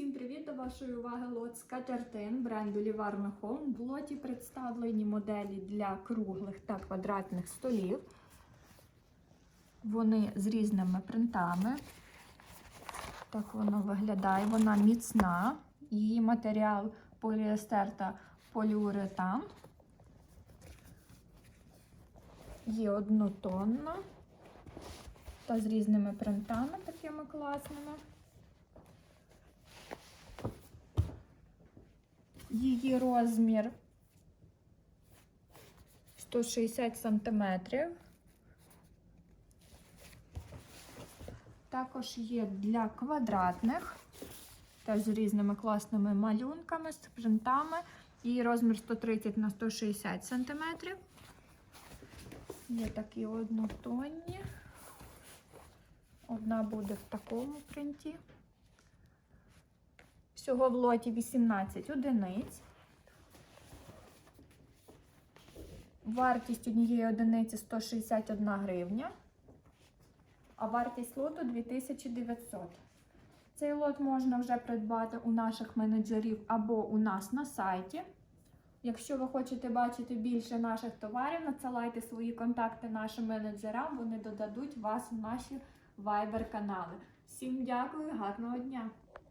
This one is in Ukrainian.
Всім привіт! До вашої уваги лот скатертин бренду Livarno Home. В лоті представлені моделі для круглих та квадратних столів. Вони з різними принтами. Так воно виглядає. Вона міцна. Її матеріал поліестер та поліуретан. Є однотонна та з різними принтами такими класними. Її розмір 160 сантиметрів. Також є для квадратних, теж з різними класними малюнками, з принтами. Її розмір 130 на 160 сантиметрів. Є такі однотонні. Одна буде в такому принті. Всього в лоті 18 одиниць. Вартість однієї одиниці 161 гривня, а вартість лоту 2900. Цей лот можна вже придбати у наших менеджерів або у нас на сайті. Якщо ви хочете бачити більше наших товарів, надсилайте свої контакти нашим менеджерам, вони додадуть вас в наші Viber канали. Всім дякую, гарного дня!